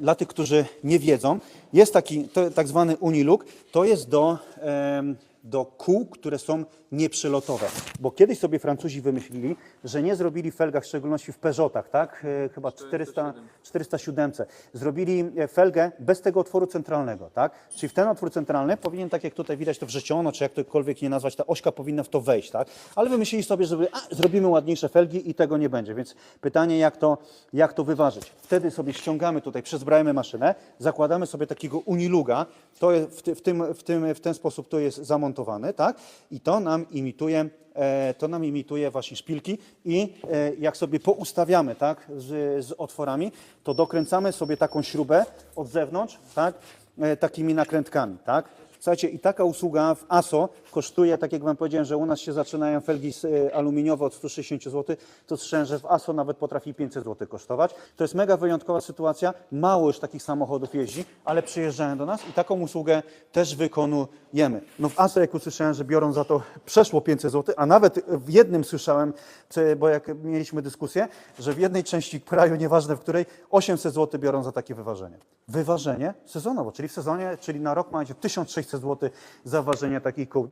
Dla tych, którzy nie wiedzą, jest taki tak zwany Uniluk, to jest do, do kół, które są nieprzelotowe. Bo kiedyś sobie Francuzi wymyślili, że nie zrobili w felgach, w szczególności w Peugeotach, tak? E, Chyba 400, 407. Zrobili e, felgę bez tego otworu centralnego, tak? Czyli w ten otwór centralny powinien, tak jak tutaj widać to wrzeciono, czy jak tokolwiek nie nazwać, ta ośka powinna w to wejść, tak? Ale wymyślili sobie, a, zrobimy ładniejsze felgi i tego nie będzie. Więc pytanie, jak to, jak to wyważyć? Wtedy sobie ściągamy tutaj, przezbrajamy maszynę, zakładamy sobie takiego uniluga, to jest w, ty, w, tym, w, tym, w ten sposób to jest tak? I to nam imituje e, to nam imituje właśnie szpilki i e, jak sobie poustawiamy tak, z, z otworami, to dokręcamy sobie taką śrubę od zewnątrz, tak, e, takimi nakrętkami, tak. Słuchajcie, i taka usługa w ASO kosztuje, tak jak Wam powiedziałem, że u nas się zaczynają felgi e, aluminiowe od 160 zł, to słyszałem, że w ASO nawet potrafi 500 zł kosztować. To jest mega wyjątkowa sytuacja, mało już takich samochodów jeździ, ale przyjeżdżają do nas i taką usługę też wykonujemy. No w ASO, jak usłyszałem, że biorą za to przeszło 500 zł, a nawet w jednym słyszałem, bo jak mieliśmy dyskusję, że w jednej części kraju, nieważne w której, 800 zł biorą za takie wyważenie. Wyważenie sezonowo, czyli w sezonie, czyli na rok macie 1600 zł za ważenie takich kół.